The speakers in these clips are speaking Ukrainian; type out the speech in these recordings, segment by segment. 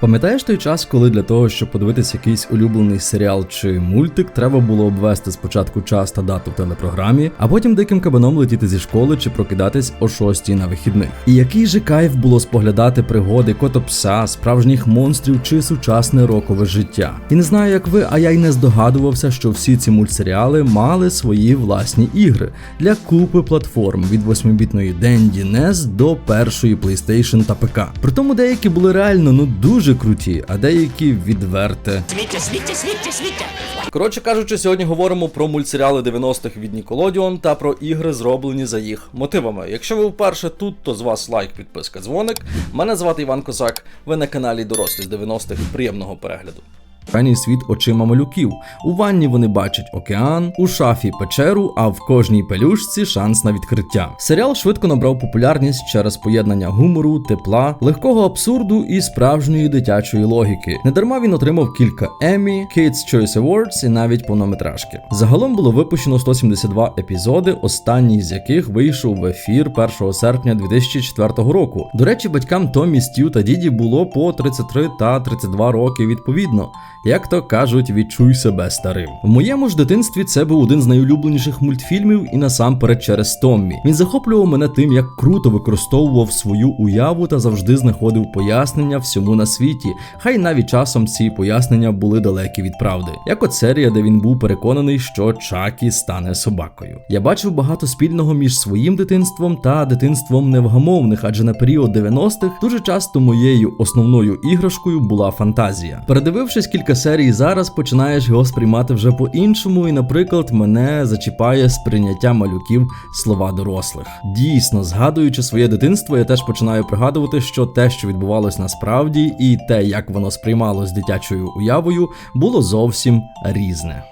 Пам'ятаєш той час, коли для того, щоб подивитися якийсь улюблений серіал чи мультик, треба було обвести спочатку час та дату в телепрограмі, а потім диким кабаном летіти зі школи чи прокидатись о 6 на вихідних. І який же кайф було споглядати пригоди котопса, справжніх монстрів чи сучасне рокове життя. І не знаю, як ви, а я й не здогадувався, що всі ці мультсеріали мали свої власні ігри для купи платформ від 8-бітної Dendy NES до першої PlayStation та ПК. Притому деякі були реально ну дуже круті, а деякі відверте. Сміття, сміття, сміття, сміття. Коротше кажучи, сьогодні говоримо про мультсеріали 90-х від Nickelodeon та про ігри, зроблені за їх мотивами. Якщо ви вперше тут, то з вас лайк, підписка, дзвоник. Мене звати Іван Козак. Ви на каналі Дорослі з 90-х. Приємного перегляду. Ранній світ очима малюків. У ванні вони бачать океан, у шафі печеру, а в кожній пелюшці шанс на відкриття. Серіал швидко набрав популярність через поєднання гумору, тепла, легкого абсурду і справжньої дитячої логіки. Недарма він отримав кілька Еммі, Kids Choice Awards і навіть повнометражки. Загалом було випущено 172 епізоди, останній з яких вийшов в ефір 1 серпня 2004 року. До речі, батькам Томі, Стю та Діді було по 33 та 32 роки відповідно. Як то кажуть, відчуй себе старим. В моєму ж дитинстві це був один з найулюбленіших мультфільмів і насамперед через Томмі. Він захоплював мене тим, як круто використовував свою уяву та завжди знаходив пояснення всьому на світі. Хай навіть часом ці пояснення були далекі від правди. Як от серія, де він був переконаний, що Чакі стане собакою. Я бачив багато спільного між своїм дитинством та дитинством невгамовних, адже на період 90-х дуже часто моєю основною іграшкою була фантазія. Передивившись кілька серій зараз, починаєш його сприймати вже по-іншому, і, наприклад, мене зачіпає сприйняття малюків слова дорослих. Дійсно, згадуючи своє дитинство, я теж починаю пригадувати, що те, що відбувалось насправді, і те, як воно сприймалось дитячою уявою, було зовсім різне.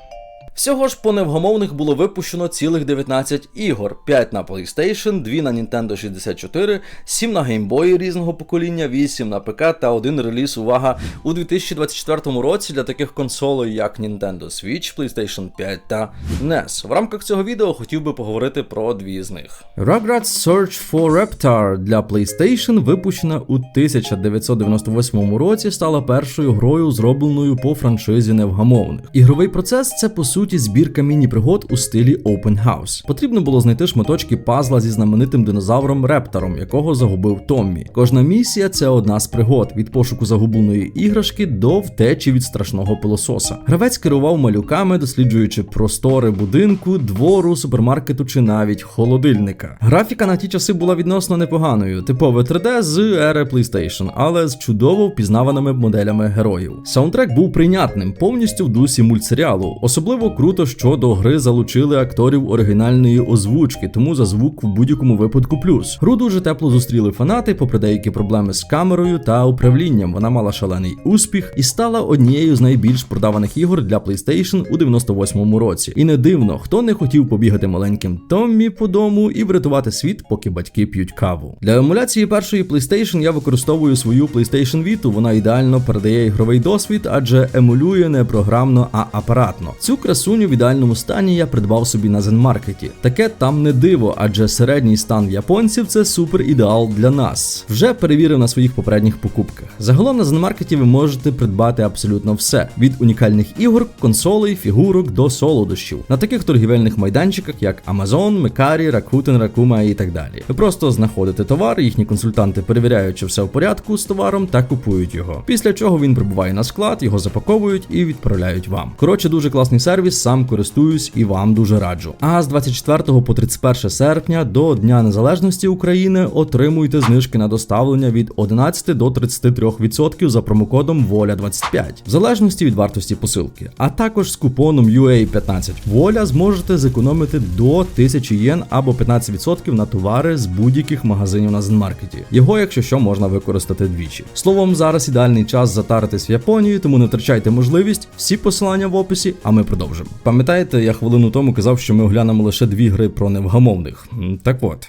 Всього ж по невгомовних було випущено цілих 19 ігор: 5 на PlayStation, 2 на Nintendo 64, 7 на Boy різного покоління, 8 на ПК та один реліз, увага, у 2024 році для таких консолей, як Nintendo Switch, PlayStation 5 та NES. В рамках цього відео хотів би поговорити про дві з них. Rugrats Search for Reptar для PlayStation, випущена у 1998 році, стала першою грою, зробленою по франшизі невгамовних. Ігровий процес це по суті збірка міні-пригод у стилі Open House. Потрібно було знайти шматочки пазла зі знаменитим динозавром Рептором, якого загубив Томмі. Кожна місія це одна з пригод від пошуку загубленої іграшки до втечі від страшного пилососа. Гравець керував малюками, досліджуючи простори будинку, двору, супермаркету чи навіть холодильника. Графіка на ті часи була відносно непоганою, типове 3D з ери PlayStation, але з чудово впізнаваними моделями героїв. Саундтрек був прийнятним, повністю в дусі мультсеріалу. Особливо круто, що до гри залучили акторів оригінальної озвучки, тому за звук в будь-якому випадку плюс. Гру дуже тепло зустріли фанати, попри деякі проблеми з камерою та управлінням. Вона мала шалений успіх і стала однією з найбільш продаваних ігор для PlayStation у 98-му році. І не дивно, хто не хотів побігати маленьким Томмі по дому і врятувати світ, поки батьки п'ють каву. Для емуляції першої PlayStation я використовую свою PlayStation Vita, Вона ідеально передає ігровий досвід, адже емулює не програмно, а апаратно. Цю красуню в ідеальному стані я придбав собі на Зенмаркеті. Таке там не диво, адже середній стан японців це супер ідеал для нас. Вже перевірив на своїх попередніх покупках. Загалом на Зенмаркеті ви можете придбати абсолютно все: від унікальних ігор, консолей, фігурок до солодощів на таких торгівельних майданчиках, як Amazon, Мекарі, Rakuten, Rakuma і так далі. Ви просто знаходите товар, їхні консультанти перевіряють, чи все в порядку з товаром та купують його. Після чого він прибуває на склад, його запаковують і відправляють вам. Коротше, дуже класний сервіс, сам користуюсь і вам дуже раджу. А з 24 по 31 серпня до Дня Незалежності України отримуйте знижки на доставлення від 11 до 33% за промокодом Воля 25 в залежності від вартості посилки. А також з купоном UA15 Воля зможете зекономити до 1000 єн або 15% на товари з будь-яких магазинів на Зенмаркеті. Його, якщо що, можна використати двічі. Словом, зараз ідеальний час затаритись в Японію, тому не втрачайте можливість. Всі посилання в описі, а ми продовжимо. Пам'ятаєте, я хвилину тому казав, що ми оглянемо лише дві гри про невгамовних. Так от.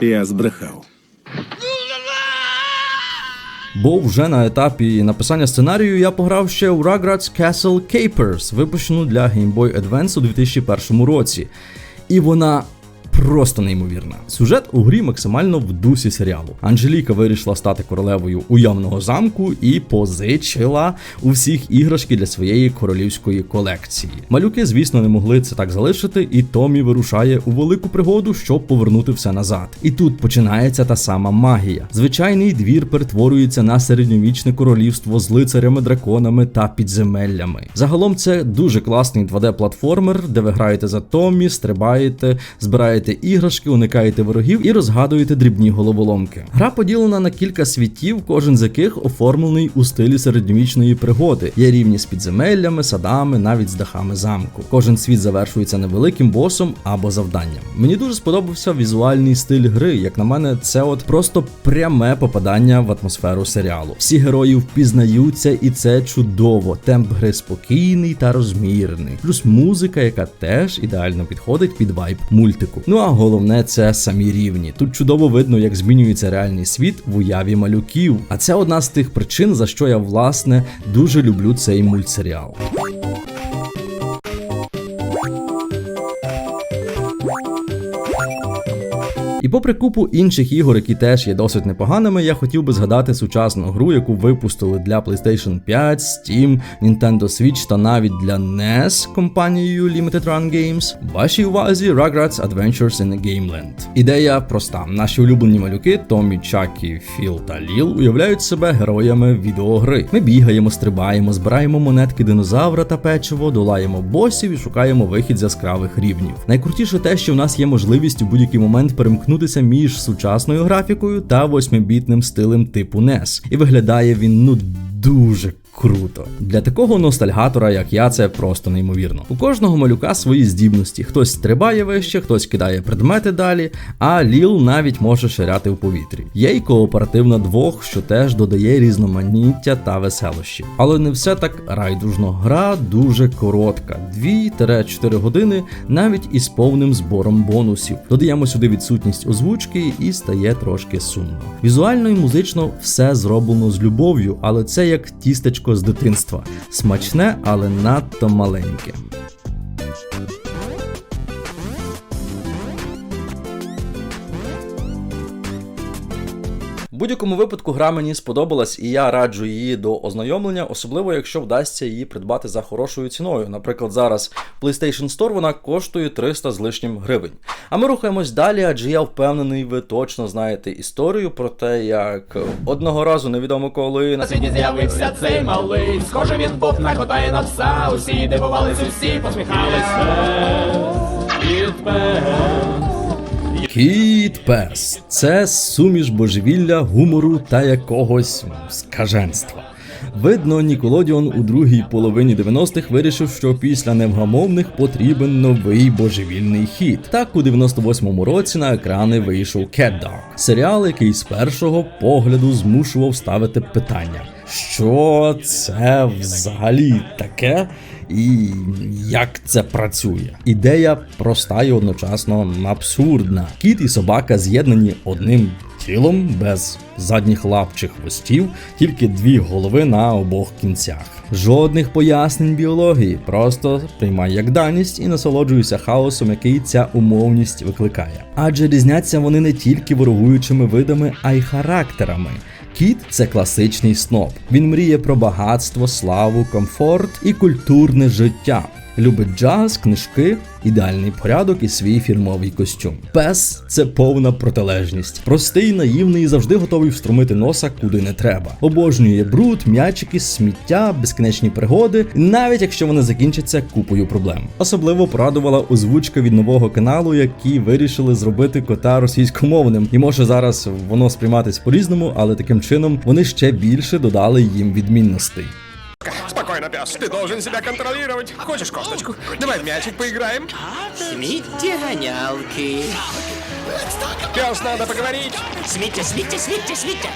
Я збрехав. Бо вже на етапі написання сценарію я пограв ще у Rugrats Castle Capers, випущену для Game Boy Advance у 2001 році. І вона просто неймовірна. Сюжет у грі максимально в дусі серіалу. Анжеліка вирішила стати королевою уявного замку і позичила у всіх іграшки для своєї королівської колекції. Малюки, звісно, не могли це так залишити, і Томі вирушає у велику пригоду, щоб повернути все назад. І тут починається та сама магія. Звичайний двір перетворюється на середньовічне королівство з лицарями, драконами та підземеллями. Загалом це дуже класний 2D-платформер, де ви граєте за Томі, стрибаєте, збираєте іграшки, уникаєте ворогів і розгадуєте дрібні головоломки. Гра поділена на кілька світів, кожен з яких оформлений у стилі середньовічної пригоди. Є рівні з підземеллями, садами, навіть з дахами замку. Кожен світ завершується невеликим босом або завданням. Мені дуже сподобався візуальний стиль гри. Як на мене, це от просто пряме попадання в атмосферу серіалу. Всі герої впізнаються, і це чудово. Темп гри спокійний та розмірний. Плюс музика, яка теж ідеально підходить під вайб мультику. Ну а головне це самі рівні. Тут чудово видно, як змінюється реальний світ в уяві малюків. А це одна з тих причин, за що я власне дуже люблю цей мультсеріал. Попри купу інших ігор, які теж є досить непоганими, я хотів би згадати сучасну гру, яку випустили для PlayStation 5, Steam, Nintendo Switch та навіть для NES компанією Limited Run Games. Вашій увазі Rugrats Adventures in Gameland. Ідея проста: наші улюблені малюки Томі, Чакі, Філ та Ліл уявляють себе героями відеогри. Ми бігаємо, стрибаємо, збираємо монетки динозавра та печиво, долаємо босів і шукаємо вихід з яскравих рівнів. Найкрутіше те, що в нас є можливість у будь-який момент перемкнутися між сучасною графікою та 8-бітним стилем типу NES. І виглядає він ну дуже круто. Для такого ностальгатора, як я, це просто неймовірно. У кожного малюка свої здібності. Хтось стрибає вище, хтось кидає предмети далі, а Ліл навіть може ширяти в повітрі. Є й кооперативна двох, що теж додає різноманіття та веселощі. Але не все так райдужно. Гра дуже коротка, 2-4 години, навіть із повним збором бонусів. Додаємо сюди відсутність озвучки і стає трошки сумно. Візуально і музично все зроблено з любов'ю, але це як тістечко з дитинства. Смачне, але надто маленьке. Будь-якому випадку гра мені сподобалась, і я раджу її до ознайомлення, особливо якщо вдасться її придбати за хорошою ціною. Наприклад, зараз PlayStation Store вона коштує 300 з лишнім гривень. А ми рухаємось далі, адже я впевнений, ви точно знаєте історію про те, як одного разу невідомо коли На світі з'явився цей малий, схоже він був на кота і на пса, усі дивувались, усі посміхались. Кіт Пен. Кіт Пес це суміш божевілля, гумору та якогось скаженства. Видно, Ніколодіон у другій половині 90-х вирішив, що після невгамовних потрібен новий божевільний хіт. Так у 98-му році на екрани вийшов Cat Dog, серіал, який з першого погляду змушував ставити питання, що це взагалі таке. І як це працює? Ідея проста і одночасно абсурдна. Кіт і собака з'єднані одним тілом без задніх лап чи хвостів, тільки дві голови на обох кінцях. Жодних пояснень біології, просто приймай як даність і насолоджуйся хаосом, який ця умовність викликає. Адже різняться вони не тільки ворогуючими видами, а й характерами. Кіт це класичний сноб. Він мріє про багатство, славу, комфорт і культурне життя. Любить джаз, книжки, ідеальний порядок і свій фірмовий костюм. Пес це повна протилежність. Простий, наївний і завжди готовий встромити носа куди не треба. Обожнює бруд, м'ячики, сміття, безкінечні пригоди, навіть якщо вони закінчаться купою проблем. Особливо порадувала озвучка від нового каналу, які вирішили зробити кота російськомовним. І може зараз воно сприйматись по-різному, але таким чином вони ще більше додали їм відмінностей. Спокойно, пес, ты должен себя контролировать. Хочешь косточку? Давай в мячик поиграем. Сміттєганялки. Пес, надо поговорить. Сміття, сміття, сміття, сміття.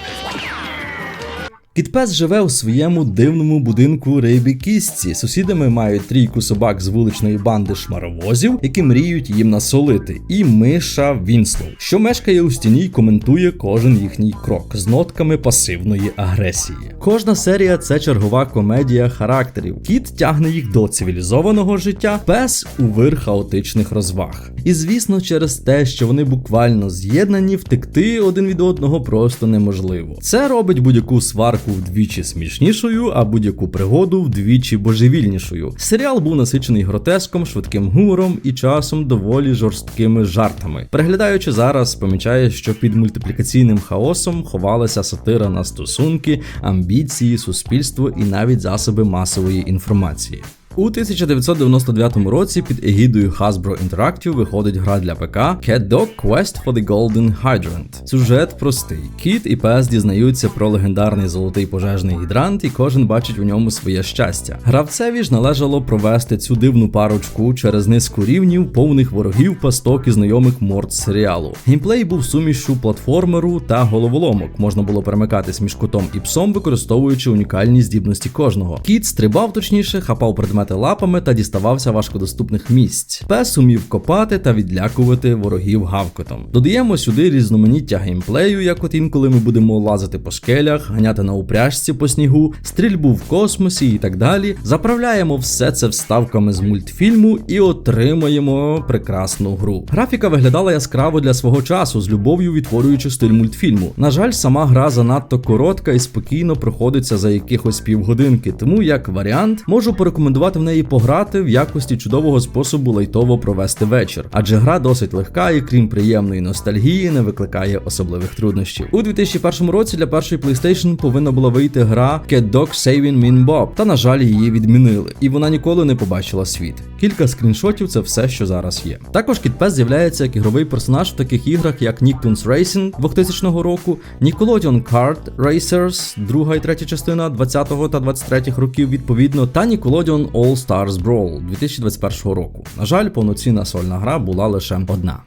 Кіт Пес живе у своєму дивному будинку Рейбі Кістці. Сусідами мають трійку собак з вуличної банди шмаровозів, які мріють їм насолити, і миша Вінслоу, що мешкає у стіні й коментує кожен їхній крок з нотками пасивної агресії. Кожна серія це чергова комедія характерів. Кіт тягне їх до цивілізованого життя, пес у вир хаотичних розваг. І звісно, через те, що вони буквально з'єднані, втекти один від одного просто неможливо. Це робить будь-яку сварку вдвічі смішнішою, а будь-яку пригоду вдвічі божевільнішою. Серіал був насичений гротеском, швидким гумором і часом доволі жорсткими жартами. Переглядаючи зараз, помічаєш, що під мультиплікаційним хаосом ховалася сатира на стосунки, амбіції, суспільство і навіть засоби масової інформації. У 1999 році під егідою Hasbro Interactive виходить гра для ПК Cat Dog Quest for the Golden Hydrant. Сюжет простий. Кіт і пес дізнаються про легендарний золотий пожежний гідрант, і кожен бачить у ньому своє щастя. Гравцеві ж належало провести цю дивну парочку через низку рівнів, повних ворогів, пасток і знайомих морд серіалу. Геймплей був сумішчю платформеру та головоломок. Можна було перемикатись між котом і псом, використовуючи унікальні здібності кожного. Кіт стрибав точніше, хапав предмети лапами та діставався важкодоступних місць. Пес умів копати та відлякувати ворогів гавкотом. Додаємо сюди різноманіття геймплею, як от інколи ми будемо лазити по скелях, ганяти на упряжці по снігу, стрільбу в космосі і так далі. Заправляємо все це вставками з мультфільму і отримаємо прекрасну гру. Графіка виглядала яскраво для свого часу, з любов'ю відтворюючи стиль мультфільму. На жаль, сама гра занадто коротка і спокійно проходиться за якихось півгодинки, тому як варіант можу порекомендувати в неї пограти в якості чудового способу лайтово провести вечір, адже гра досить легка і крім приємної ностальгії не викликає особливих труднощів. У 2001 році для першої PlayStation повинна була вийти гра Cat Dog Saving Mean Bob, та на жаль, її відмінили, і вона ніколи не побачила світ. Кілька скріншотів це все, що зараз є. Також Кіт Пес з'являється як ігровий персонаж в таких іграх, як Nicktoons Racing 2000 року, Nickelodeon Kart Racers, друга і третя частина 20 та 23-х років відповідно, та Nickelodeon All Stars Brawl 2021 року. На жаль, повноцінна сольна гра була лише одна.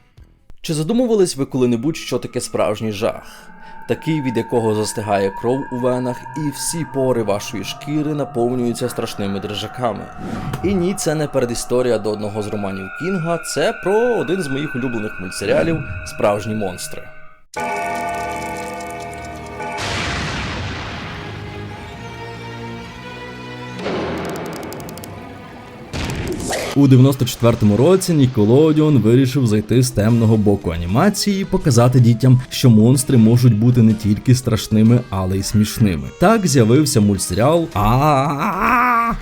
Чи задумувались ви коли-небудь, що таке справжній жах? Такий, від якого застигає кров у венах, і всі пори вашої шкіри наповнюються страшними дрижаками. І ні, це не передісторія до одного з романів Кінга, це про один з моїх улюблених мультсеріалів Справжні монстри. У 94-му році Ніколодіон вирішив зайти з темного боку анімації і показати дітям, що монстри можуть бути не тільки страшними, але й смішними. Так з'явився мультсеріал а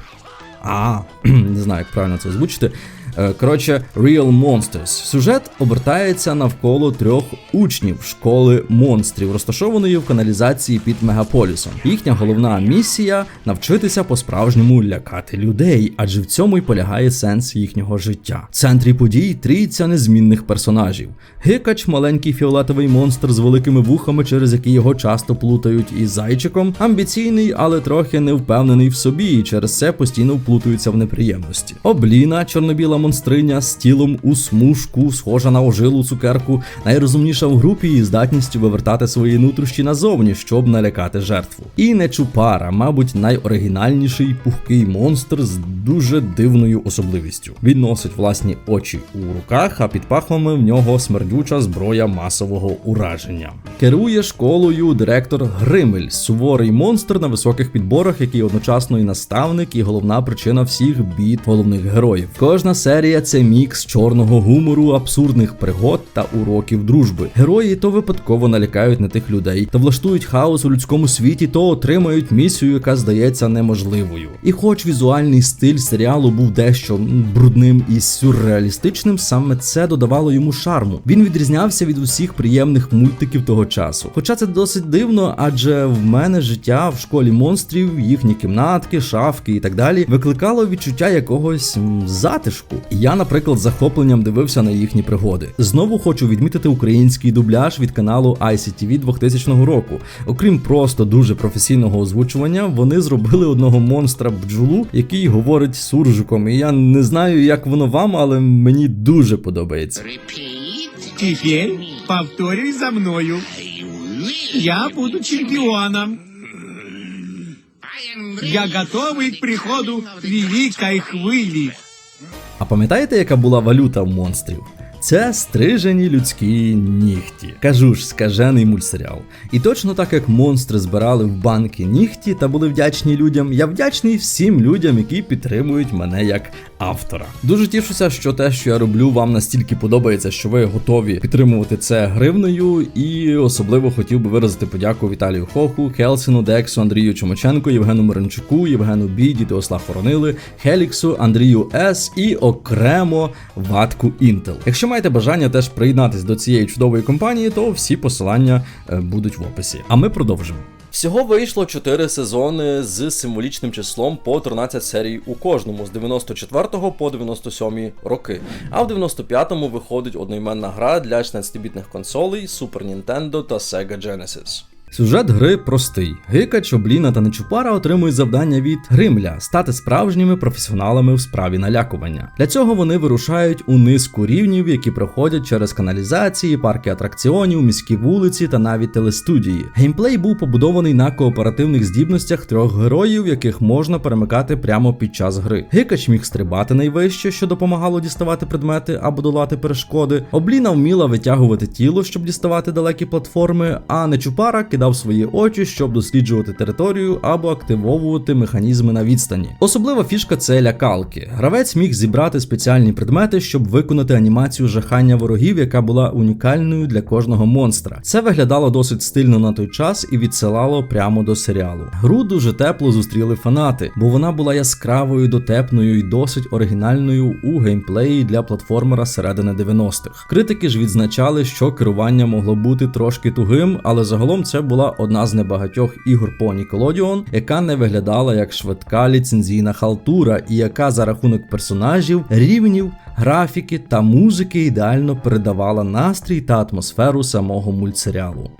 а не знаю, як правильно це озвучити. Е, Коротше, Real Monsters. Сюжет обертається навколо трьох учнів школи монстрів, розташованої в каналізації під мегаполісом. Їхня головна місія навчитися по-справжньому лякати людей, адже в цьому й полягає сенс їхнього життя. В центрі подій трійця незмінних персонажів. Гикач, маленький фіолетовий монстр з великими вухами, через які його часто плутають із зайчиком, амбіційний, але трохи невпевнений в собі, і через це постійно вплутуються в неприємності. Обліна, чорнобіла монстриня з тілом у смужку, схожа на ожилу цукерку, найрозумніша в групі і здатністю вивертати свої нутрощі назовні, щоб налякати жертву. І Нечупара, мабуть, найоригінальніший пухкий монстр з дуже дивною особливістю. Він носить власні очі у руках, а під пахвами в нього смердюча зброя масового ураження. Керує школою директор Гримель, суворий монстр на високих підборах, який одночасно і наставник, і головна причина всіх бід головних героїв. Кожна серія це мікс чорного гумору, абсурдних пригод та уроків дружби. Герої то випадково налякають на тих людей, то влаштують хаос у людському світі, то отримають місію, яка здається неможливою. І хоч візуальний стиль серіалу був дещо брудним і сюрреалістичним, саме це додавало йому шарму. Він відрізнявся від усіх приємних мультиків того часу. Хоча це досить дивно, адже в мене життя в школі монстрів, їхні кімнатки, шафки і так далі викликало відчуття якогось затишку. Я, наприклад, з захопленням дивився на їхні пригоди. Знову хочу відмітити український дубляж від каналу ICTV 2000 року. Окрім просто дуже професійного озвучування, вони зробили одного монстра бджолу, який говорить суржиком. І я не знаю, як воно вам, але мені дуже подобається. Теперь повторюй за мною. Я буду чемпионом. Я готовый к приходу великой хвыли. А пам'ятаєте, яка була валюта в монстрів? Це стрижені людські нігті. Кажу ж, скажений мультсеріал. І точно так як монстри збирали в банки нігті та були вдячні людям, я вдячний всім людям, які підтримують мене як автора. Дуже тішуся, що те, що я роблю, вам настільки подобається, що ви готові підтримувати це гривнею. І особливо хотів би виразити подяку Віталію Хоху, Хелсіну, Дексу, Андрію Чумаченко, Євгену Мирончуку, Євгену Біді, Теосла Хоронили, Хеліксу, Андрію С і окремо Ватку Інтел. Якщо маєте бажання теж приєднатись до цієї чудової компанії, то всі посилання е, будуть в описі. А ми продовжимо. Всього вийшло 4 сезони з символічним числом по 13 серій у кожному з 94 по 97 роки. А в 95-му виходить одноіменна гра для 16-бітних консолей Super Nintendo та Sega Genesis. Сюжет гри простий. Гикач, Обліна та Нечупара отримують завдання від Гримля стати справжніми професіоналами в справі налякування. Для цього вони вирушають у низку рівнів, які проходять через каналізації, парки атракціонів, міські вулиці та навіть телестудії. Геймплей був побудований на кооперативних здібностях трьох героїв, яких можна перемикати прямо під час гри. Гикач міг стрибати найвище, що допомагало діставати предмети або долати перешкоди. Обліна вміла витягувати тіло, щоб діставати далекі платформи, а Нечупара кидав свої очі, щоб досліджувати територію або активовувати механізми на відстані. Особлива фішка це лякалки. Гравець міг зібрати спеціальні предмети, щоб виконати анімацію жахання ворогів, яка була унікальною для кожного монстра. Це виглядало досить стильно на той час і відсилало прямо до серіалу. Гру дуже тепло зустріли фанати, бо вона була яскравою, дотепною і досить оригінальною у геймплеї для платформера середини 90-х. Критики ж відзначали, що керування могло бути трошки тугим, але загалом це була одна з небагатьох ігор по Nickelodeon, яка не виглядала як швидка ліцензійна халтура, і яка за рахунок персонажів, рівнів, графіки та музики ідеально передавала настрій та атмосферу самого мультсеріалу.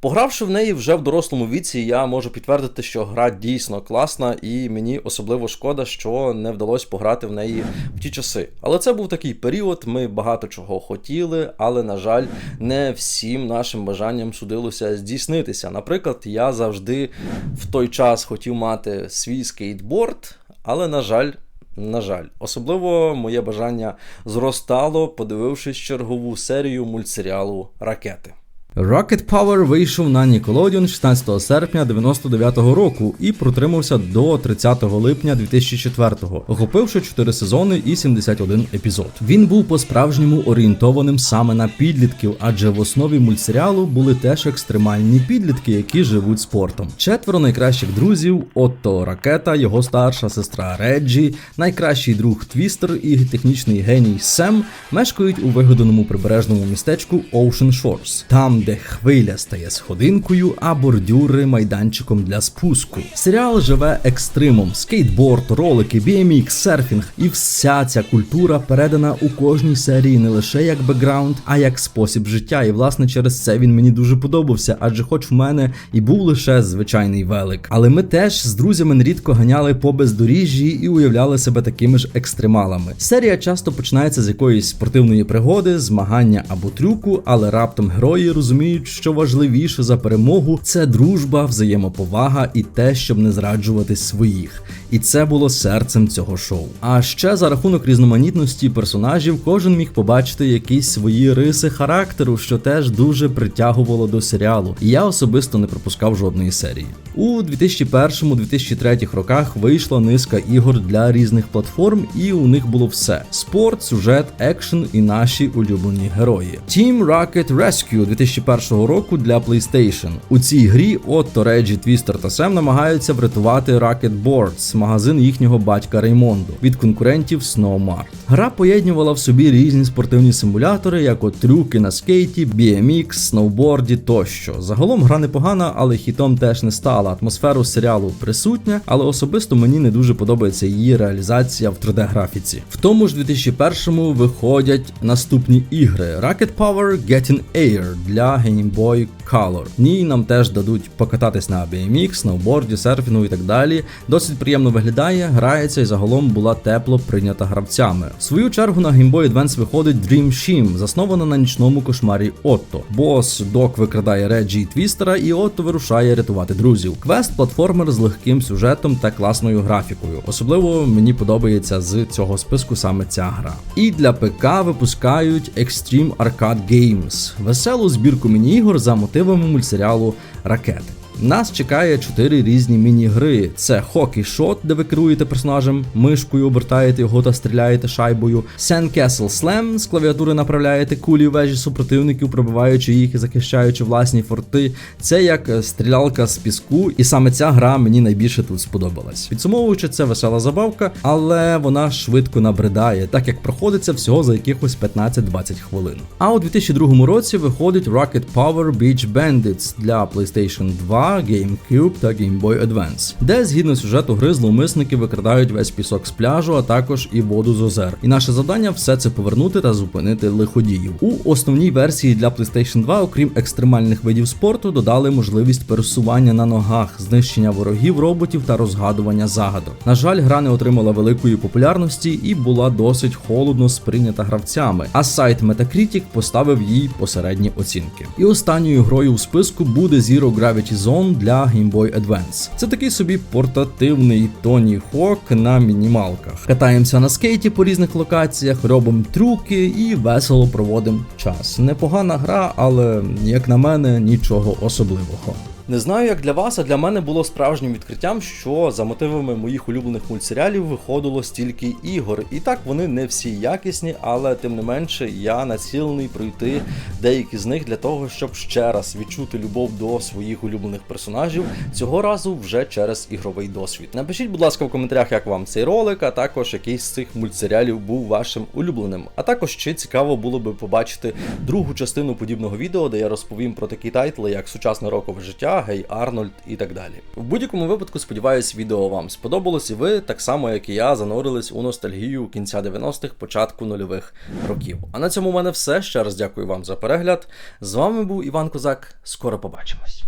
Погравши в неї вже в дорослому віці, я можу підтвердити, що гра дійсно класна, і мені особливо шкода, що не вдалося пограти в неї в ті часи. Але це був такий період, ми багато чого хотіли, але, на жаль, не всім нашим бажанням судилося здійснитися. Наприклад, я завжди в той час хотів мати свій скейтборд, але, на жаль, на жаль, особливо моє бажання зростало, подивившись чергову серію мультсеріалу Ракети. Rocket Power вийшов на Nickelodeon 16 серпня 99-го року і протримався до 30 липня 2004-го, охопивши 4 сезони і 71 епізод. Він був по-справжньому орієнтованим саме на підлітків, адже в основі мультсеріалу були теж екстремальні підлітки, які живуть спортом. Четверо найкращих друзів: Отто Ракета, його старша сестра Реджі, найкращий друг Твістер і технічний геній Сем мешкають у вигаданому прибережному містечку Ocean Shores. Там, де хвиля стає сходинкою, а бордюри майданчиком для спуску. Серіал живе екстримом: скейтборд, ролики, BMX, серфінг, і вся ця культура передана у кожній серії не лише як бекграунд, а як спосіб життя. І власне через це він мені дуже подобався, адже, хоч в мене і був лише звичайний велик, але ми теж з друзями нерідко ганяли по бездоріжжі і уявляли себе такими ж екстремалами. Серія часто починається з якоїсь спортивної пригоди, змагання або трюку, але раптом герої розуміють, що важливіше за перемогу це дружба, взаємоповага і те, щоб не зраджувати своїх. І це було серцем цього шоу. А ще за рахунок різноманітності персонажів кожен міг побачити якісь свої риси характеру, що теж дуже притягувало до серіалу. І я особисто не пропускав жодної серії. У 2001-2003 роках вийшла низка ігор для різних платформ, і у них було все: спорт, сюжет, екшен і наші улюблені герої. Team Rocket Rescue 2001 року для PlayStation. У цій грі Отто, Реджі, Твістер та Сем намагаються врятувати Rocket Boards, магазин їхнього батька Реймондо, від конкурентів Snowmart. Гра поєднувала в собі різні спортивні симулятори, як от трюки на скейті, BMX, сноуборді тощо. Загалом гра непогана, але хітом теж не стала. Атмосферу серіалу присутня, але особисто мені не дуже подобається її реалізація в 3D графіці. В тому ж 2001-му виходять наступні ігри: Rocket Power Getting Air для Game Boy Color. В ній нам теж дадуть покататись на BMX, сноуборді, серфінгу і так далі. Досить приємно виглядає, грається і загалом була тепло прийнята гравцями. В свою чергу на Game Boy Advance виходить Dream Shim, заснована на нічному кошмарі Отто. Бос Док викрадає Реджі і Твістера, і Отто вирушає рятувати друзів. Квест платформер з легким сюжетом та класною графікою. Особливо мені подобається з цього списку саме ця гра. І для ПК випускають Extreme Arcade Games веселу збірку міні-ігор за мотивами мультсеріалу Ракети. Нас чекає чотири різні міні-гри: це Hockey Shot, де ви керуєте персонажем, мишкою обертаєте його та стріляєте шайбою. Sandcastle Slam з клавіатури направляєте кулі вежі супротивників, пробиваючи їх і захищаючи власні форти. Це як е, стрілялка з піску, і саме ця гра мені найбільше тут сподобалась. Підсумовуючи, це весела забавка, але вона швидко набридає, так як проходиться всього за якихось 15-20 хвилин. А у 2002 році виходить Rocket Power Beach Bandits для PlayStation 2, GameCube та Game Boy Advance, де згідно сюжету гри зловмисники викрадають весь пісок з пляжу, а також і воду з озер. І наше завдання все це повернути та зупинити лиходіїв. У основній версії для PlayStation 2, окрім екстремальних видів спорту, додали можливість пересування на ногах, знищення ворогів, роботів та розгадування загадок. На жаль, гра не отримала великої популярності і була досить холодно сприйнята гравцями. А сайт Metacritic поставив їй посередні оцінки. І останньою грою в списку буде Zero Gravity Zone для Game Boy Advance. Це такий собі портативний Тоні Хок на мінімалках. Катаємося на скейті по різних локаціях, робимо трюки і весело проводимо час. Непогана гра, але як на мене, нічого особливого. Не знаю, як для вас, а для мене було справжнім відкриттям, що за мотивами моїх улюблених мультсеріалів виходило стільки ігор. І так вони не всі якісні, але тим не менше я націлений пройти деякі з них для того, щоб ще раз відчути любов до своїх улюблених персонажів. Цього разу вже через ігровий досвід. Напишіть, будь ласка, в коментарях, як вам цей ролик, а також який з цих мультсеріалів був вашим улюбленим. А також ще цікаво було би побачити другу частину подібного відео, де я розповім про такі тайтли, як сучасне рокове життя. Гей Арнольд і так далі. В будь-якому випадку, сподіваюсь, відео вам сподобалось, і ви, так само як і я, занурились у ностальгію кінця 90-х, початку нульових років. А на цьому в мене все. Ще раз дякую вам за перегляд. З вами був Іван Козак. Скоро побачимось.